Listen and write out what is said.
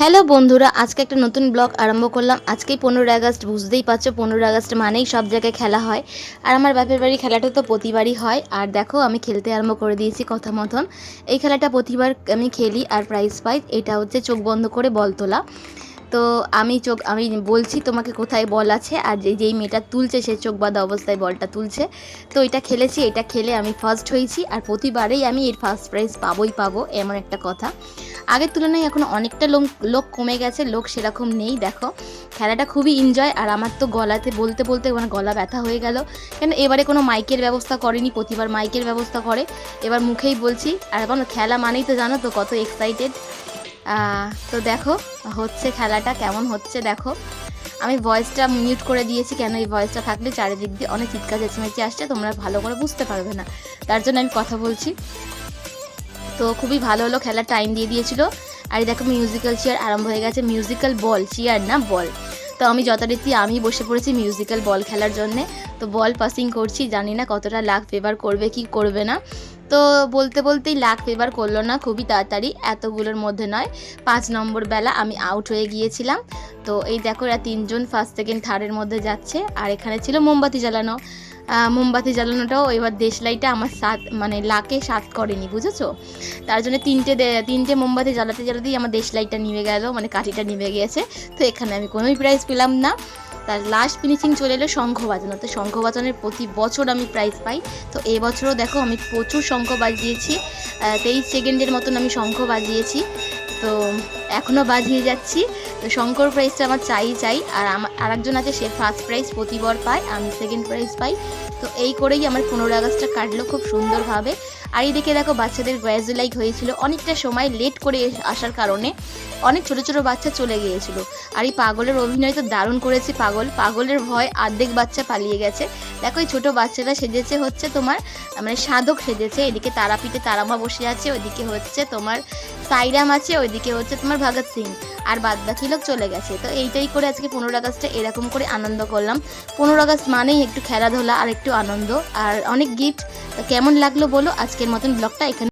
Hello বন্ধুরা, আজকে একটা নতুন ব্লগ আরম্ভ করলাম। আজকেই পনেরোই আগস্ট, বুঝতেই পারছ, পনেরোই আগস্ট মানেই সব জায়গায় খেলা হয়। আর আমার বাপের বাড়ি খেলাটা তো প্রতিবারই হয়। আর দেখো, আমি খেলতে আরম্ভ করে দিয়েছি কথা মতন। এই খেলাটা প্রতিবার আমি খেলি আর প্রাইজ পাই। এটা হচ্ছে চোখ বন্ধ করে বল তোলা। তো আমি চোখ, আমি বলছি তোমাকে কোথায় বল আছে আর যেই মেয়েটা তুলছে সে চোখ বাঁধা অবস্থায় বলটা তুলছে। তো এটা খেলেছি, এটা খেলে আমি ফার্স্ট হয়েছি আর প্রতিবারেই আমি এর ফার্স্ট প্রাইজ পাবোই পাবো, এমন একটা কথা। আগের তুলনায় এখন অনেকটা লোক লোক কমে গেছে, লোক সেরকম নেই, দেখো। খেলাটা খুবই এনজয় আর আমার তো গলাতে, বলতে বলতে মানে গলা ব্যথা হয়ে গেল। কেন এবারে কোনো মাইকের ব্যবস্থা করেনি, প্রতিবার মাইকের ব্যবস্থা করে। এবার মুখেই বলছি, আর এখন খেলা মানেই তো জানো তো কত এক্সাইটেড তো দেখো, হচ্ছে খেলাটা কেমন হচ্ছে দেখো। আমি ভয়েসটা মিউট করে দিয়েছি কেন এই ভয়েসটা থাকলে? চারিদিক দিয়ে অনেক চিৎকার, চেঁচামেচি আসছে, তোমরা ভালো করে বুঝতে পারবে না। তার জন্য আমি কথা বলছি। তো খুবই ভালো হলো, খেলার টাইম দিয়ে দিয়েছিল। আর দেখো মিউজিক্যাল চেয়ার আরম্ভ হয়ে গেছে। মিউজিক্যাল বল চেয়ার না বল তো আমি যথারীতি আমি বসে পড়েছি মিউজিক্যাল বল খেলার জন্যে। তো বল পাসিং করছি, জানি না কতটা লাখ ফেভার করবে, কি করবে না। তো বলতে বলতেই লাখ ফেভার করল না খুবই তাড়াতাড়ি, এতগুলোর মধ্যে নয়, পাঁচ নম্বর বেলা আমি আউট হয়ে গিয়েছিলাম। তো এই দেখো এরা তিনজন ফার্স্ট সেকেন্ড থার্ডের মধ্যে যাচ্ছে, আর এখানে ছিল মোমবাতি জ্বালানো। মোমবাতি জ্বালানোটাও এবার দেশলাইটা আমার সাত মানে লাকে সাত করেনি, বুঝেছ? তার জন্য তিনটে তিনটে মোমবাতি জ্বালাতে জ্বালাতেই আমার দেশলাইটা নিভে গেল মানে কাঠিটা নিভে গিয়েছে। তো এখানে আমি কোনোই প্রাইজ পেলাম না। তার লাস্ট ফিনিশিং চলে এলো শঙ্খ বাজানো তো শঙ্খ বাজানোর প্রতি বছর আমি প্রাইজ পাই। তো এবছরও দেখো আমি প্রচুর শঙ্খ বাজিয়েছি। তেইশ সেকেন্ডের মতন আমি শঙ্খ বাজিয়েছি। তো এখনও বাজিয়ে যাচ্ছি। তো শঙ্কর প্রাইজটা আমার চাই চাই। আর আমার আরেকজন আছে, সে ফার্স্ট প্রাইজ প্রতিবার পায়। আমি সেকেন্ড প্রাইজ পাই। তো এই করেই আমার পনেরো আগস্টটা কাটলো খুব সুন্দরভাবে। আর এই দিকে দেখো, বাচ্চাদের গ্র্যাজুয়ালাইক হয়েছিল। অনেকটা সময় লেট করে আসার কারণে অনেক ছোট ছোট বাচ্চা চলে গিয়েছিল। আর এই পাগলের অভিনয় তো দারুণ করেছে পাগল। পাগলের ভয় অর্ধেক বাচ্চা পালিয়ে গেছে। দেখো, এই ছোটো বাচ্চাটা সেজেছে হচ্ছে তোমার মানে সাধক সেজেছে। এদিকে তারাপীঠে তারামা বসে আছে, ওইদিকে হচ্ছে তোমার সাইরাম আছে, ওইদিকে হচ্ছে তোমার ভগৎ সিং। আর বাদ বাকি লোক চলে গেছে। তো এইটাই করে আজকে পনেরো আগস্টে এরকম করে আনন্দ করলাম। পনেরো আগস্ট মানেই একটু খেলাধুলা আর একটু আনন্দ। আর অনেক গিফট কেমন লাগল বলো? আজকের মতন ব্লগটা এখানে